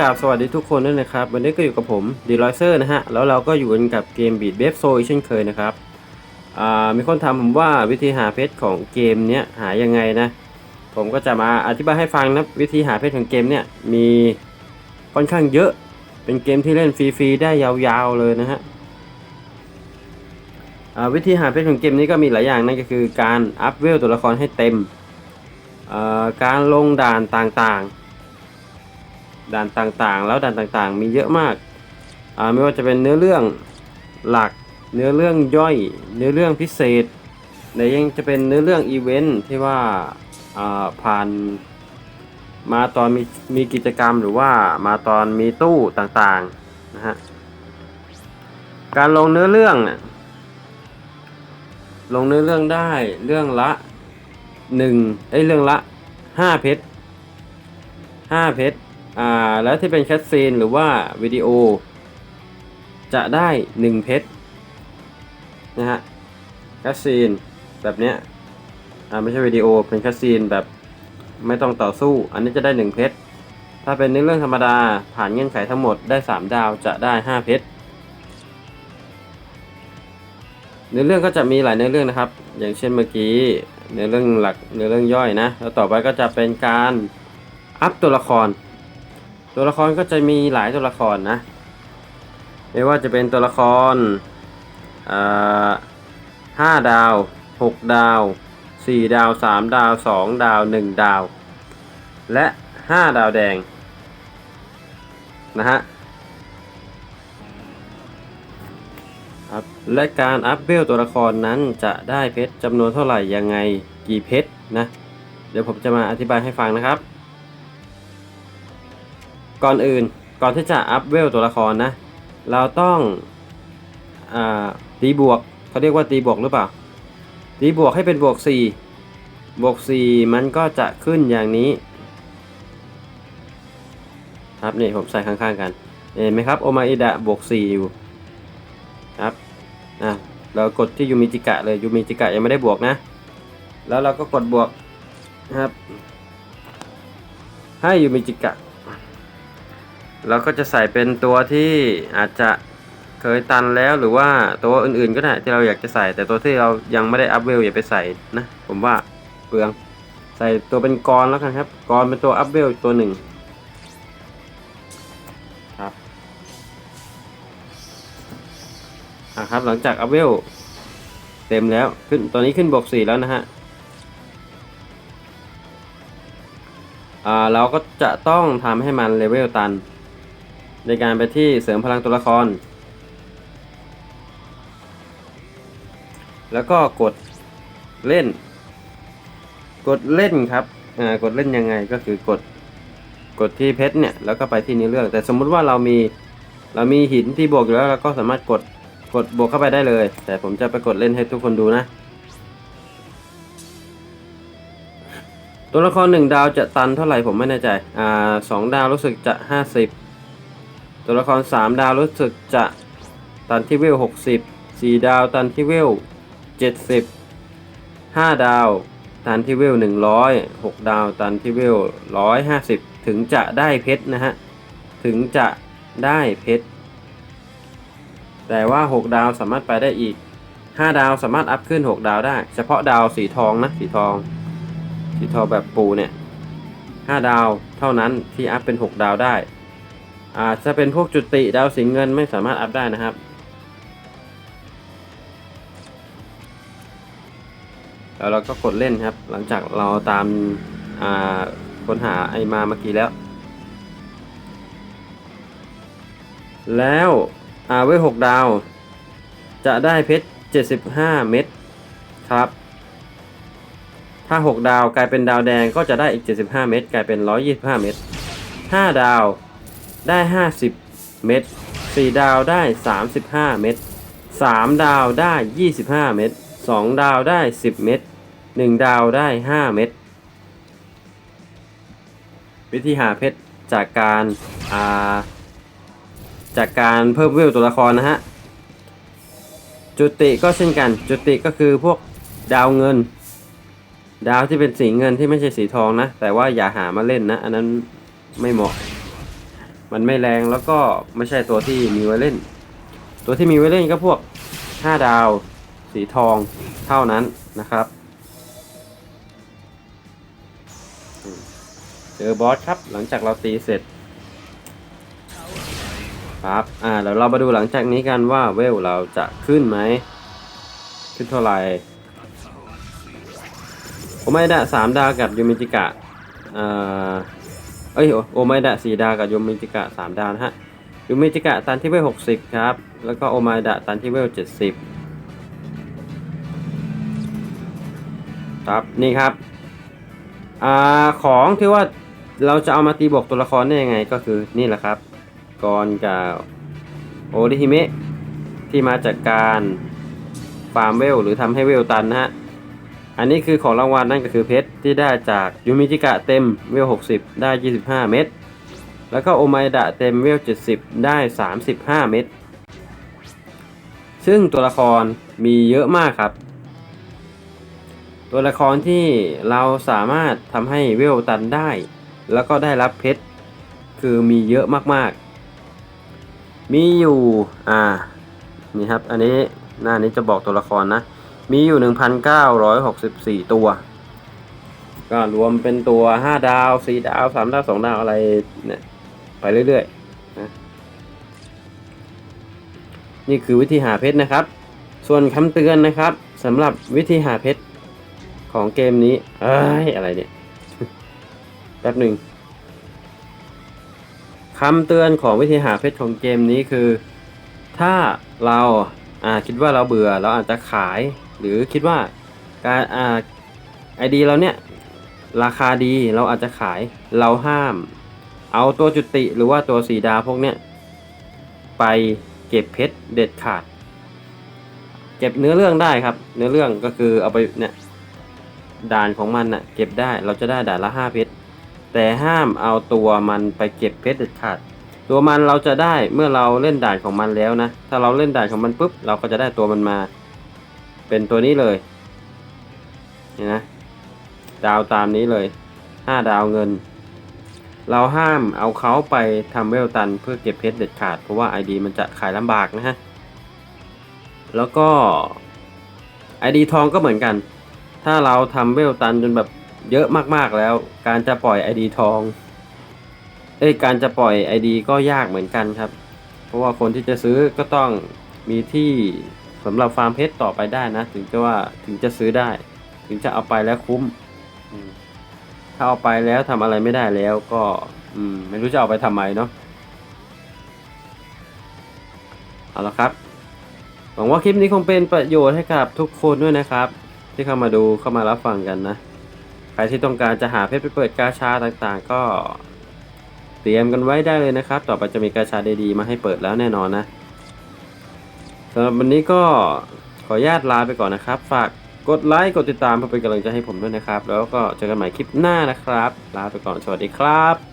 กราบสวัสดีทุกคนด้วยนะครับ วันนี้ก็อยู่กับผมดีลอยเซอร์นะฮะ แล้วเราก็อยู่กันกับเกมบีดเบฟโซเช่นเคยนะครับ อ่า มีคนถามผมว่าวิธีหาเพชรของเกมเนี้ยหายังไงนะ ผมก็จะมาอธิบายให้ฟังนะ วิธีหาเพชรของเกมเนี้ยมีค่อนข้างเยอะ เป็นเกมที่เล่นฟรีๆได้ยาวๆเลยนะฮะวิธีหาเพชรของเกมนี้ก็มีหลายอย่างนั่นก็คือการอัพเวลตัวละครให้เต็ม การลงด่านต่างๆ ด่านต่างๆ แล้วด่านต่างๆ มีเยอะมากอ่าไม่ว่าจะเป็นเนื้อเรื่องหลัก เนื้อเรื่องย่อย เนื้อเรื่องพิเศษหรือยังจะเป็นเนื้อเรื่องอีเวนท์ที่ว่าอ่าผ่านมาตอนมีมีกิจกรรมหรือว่ามาตอนมีตู้ต่างๆนะฮะการลงเนื้อเรื่องลงเนื้อเรื่องได้เรื่องละหนึ่งเอ้ยเรื่องละห้าเพชรห้าเพชร อ่าแล้วที่เป็นแคสซีนหรือว่าวิดีโอ จะได้ 1 เพชรนะฮะแคสซีนแบบเนี้ยอ่าไม่ใช่วิดีโอเป็นแคสซีนแบบไม่ต้องต่อสู้ อันนี้จะได้ 1 เพชรถ้าเป็นในเรื่องธรรมดาผ่านเงื่อนไขทั้งหมดได้ 3 ดาวจะได้ 5 เพชรเนื้อเรื่องก็จะมีหลายเนื้อเรื่องนะครับ อย่างเช่นเมื่อกี้เนื้อเรื่องหลักเนื้อเรื่องย่อยนะ แล้วต่อไปก็จะเป็นการอัพตัวละคร ตัวละครก็จะมีหลายตัวละครนะ ไม่ว่าจะเป็นตัวละครห้าดาวหกดาวสี่ดาวสามดาวสองดาวหนึ่งดาว และห้าดาวแดง นะฮะครับและการอัพเวลตัวละครนั้นจะได้เพชรจำนวนเท่าไหร่ยังไงกี่เพชรนะ เดี๋ยวผมจะมาอธิบายให้ฟังนะครับ ก่อนอื่นก่อนที่จะอัพเวลตัวละครนะ เราต้องอตีบวกเขาเรียกว่าตีบวกหรือเปล่า ตีบวกให้เป็นบวก 4 บวก 4 มันก็จะขึ้นอย่างนี้ ครับนี่ผมใส่ข้างๆกันเห็นไหมครับโอมาอิดะบวก 4 อยู่ครับอะเรากดที่ยูมิจิกะเลยยูมิจิกะยังไม่ได้บวกนะ แล้วเราก็กดบวกนะครับ ให้ยูมิจิกะ เราก็จะใส่เป็นตัวที่อาจจะเคยตันแล้วหรือว่าตัวอื่นๆก็ได้ที่เราอยากจะใส่ แต่ตัวที่เรายังไม่ได้อัพเวลอย่าไปใส่นะ ผมว่าเปลืองใส่ตัวเป็นกรแล้วกันครับกรเป็นตัวอัพเวลตัวหนึ่งครับอะครับหลังจากอัพเวลเต็มแล้วขึ้นตัวนี้ขึ้นบวกสี่แล้วนะฮะอ่าเราก็จะต้องทำให้มันเลเวลตัน ในการไปที่เสริมพลังตัวละคร แล้วก็กดเล่น กดเล่นครับ อ่า กดเล่นยังไงก็คือกด กดที่เพชรเนี่ย แล้วก็ไปที่นี้เรื่อง แต่สมมุติว่าเรามี เรามีหินที่บวกอยู่แล้วเราก็สามารถกด กดบวกเข้าไปได้เลย แต่ผมจะไปกดเล่นให้ทุกคนดูนะ ตัวละครหนึ่งดาวจะตันเท่าไหร่ผมไม่แน่ใจ อ่าสองดาวรู้สึกจะห้าสิบ ตัวละคร 3 ดาวรู้สึกจะตันที่เวล 60 4 ดาวตันที่เวล 70 5 ดาว ตันที่เวล 100 6 ดาวตันที่เวล 150 ถึงจะได้เพชรนะฮะ ถึงจะได้เพชร แต่ว่า 6 ดาวสามารถไปได้อีก 5 ดาวสามารถอัพขึ้น 6 ดาวได้ เฉพาะดาวสีทองนะ สีทอง สีทองแบบปูเนี่ย 5 ดาวเท่านั้นที่อัพเป็น 6 ดาวได้ อาจจะเป็นพวกจุติดาวสิงเงินไม่สามารถอัพได้นะครับ แล้วเราก็กดเล่นครับ หลังจากเราตามาค้นหาไอมาเมื่อกี้แล้ว แล้วอาเว้หกดาว จะได้เพชร 75 เม็ดครับ ถ้า 6 ดาวกลายเป็นดาวแดงก็จะได้อีก 75 เม็ดกลายเป็น 125 เม็ด5 ดาว ได้ 50 เม็ด4ดาวได้ 35 เม็ด3ดาวได้ 25 เม็ด2ดาวได้ 10 เม็ด1ดาวได้ 5 เม็ดวิธีหาเพชรจากการอ่าจากการเพิ่มเวลตัวละครนะฮะ จุติก็เช่นกัน จุติก็คือพวกดาวเงิน ดาวที่เป็นสีเงินที่ไม่ใช่สีทองนะ แต่ว่าอย่าหามาเล่นนะ อันนั้นไม่เหมาะ มันไม่แรงแล้วก็ไม่ใช่ตัวที่มีไว้เล่น ตัวที่มีไว้เล่นก็พวก 5 ดาว สีทองเท่านั้นนะครับ เจอบอสครับหลังจากเราตีเสร็จครับอ่าเดี๋ยวเรามาดูหลังจากนี้กันว่าเวลเราจะขึ้นไหม ขึ้นเท่าไหร่โอไมดะสามดาวกับยูมิจิกะอ่า เอ้ยโอโอไมดะสี่ดาวกับยูมิจิกะสามดาวนะฮะยูมิจิกะตันที่เวลหกสิบครับ แล้วก็โอไมดะตันที่เวลเจ็ดสิบครับนี่ครับอ่าของที่ว่าเราจะเอามาตีบวกตัวละครได้ยังไงก็คือนี่แหละครับกรกับโอริฮิเมะที่มาจากการฟาร์มเวลหรือทำให้เวลตันนะฮะ อันนี้คือของรางวัลนั่นก็คือเพชรที่ได้จากยูมิจิกะเต็มเวล 60 ได้ 25 เม็ด แล้วก็โอไมดะเต็มเวล 70 ได้ 35 เม็ด ซึ่งตัวละครมีเยอะมากครับ ตัวละครที่เราสามารถทำให้เวลตันได้ แล้วก็ได้รับเพชรคือมีเยอะมากๆ มีอยู่ อ่า นี่ครับ อันนี้หน้านี้จะบอกตัวละครนะ มีอยู่ 1,964 ตัว ก็รวมเป็นตัว 5 ดาว 4 ดาว 3 ดาว 2 ดาวอะไรเนี่ยไปเรื่อยๆนะนี่คือวิธีหาเพชรนะครับ ส่วนคำเตือนนะครับสำหรับวิธีหาเพชรของเกมนี้เอ้ยอะไรเนี่ยแป๊บหนึ่งคำเตือนของวิธีหาเพชรของเกมนี้คือ ถ้าเราอ่าคิดว่าเราเบื่อเราอาจจะขาย หรือคิดว่าการอ่าไอดีเราเนี่ยราคาดีเราอาจจะขายเราห้าม เอาตัวจุติหรือว่าตัวสีดาพวกเนี้ยไปเก็บเพชรเด็ดขาด เก็บเนื้อเรื่องได้ครับ เนื้อเรื่องก็คือเอาไปเนี่ยด่านของมันน่ะเก็บได้เราจะได้ด่านละห้าเพชรแต่ห้ามเอาตัวมันไปเก็บเพชรเด็ดขาด ตัวมันเราจะได้เมื่อเราเล่นด่านของมันแล้วนะ ถ้าเราเล่นด่านของมันปุ๊บเราก็จะได้ตัวมันมา เป็นตัวนี้เลยเห็นนะ ดาวตามนี้เลยห้าดาวเงิน เราห้ามเอาเขาไปทำเวลตันเพื่อเก็บเพชรเด็ดขาด เพราะว่า ID มันจะขายลำบากนะฮะ แล้วก็ ID ทองก็เหมือนกัน ถ้าเราทำเวลตันจนแบบเยอะมากๆแล้ว การจะปล่อย ID ทอง เอ้ยการจะปล่อย ID ก็ยากเหมือนกันครับ เพราะว่าคนที่จะซื้อก็ต้องมีที่ สำหรับฟาร์มเพชรต่อไปได้นะ ถึงจะว่าถึงจะซื้อได้ ถึงจะเอาไปแล้วคุ้มถ้าเอาไปแล้วทำอะไรไม่ได้แล้วก็ อืม ไม่รู้จะเอาไปทำไมเนาะเอาละครับหวังว่าคลิปนี้คงเป็นประโยชน์ให้กับทุกคนด้วยนะครับ ที่เข้ามาดูเข้ามารับฟังกันนะ ใครที่ต้องการจะหาเพชรไปเปิดกาชาต่างๆ ก็ เตรียมกันไว้ได้เลยนะครับ ต่อไปจะมีกาชาดีๆมาให้เปิดแล้วแน่นอนนะ สำหรับวันนี้ก็ขออนุญาตลาไปก่อนนะครับ ฝากกดไลค์กดติดตามเพื่อเป็นกำลังใจให้ผมด้วยนะครับ แล้วก็เจอกันใหม่คลิปหน้านะครับ ลาไปก่อนสวัสดีครับ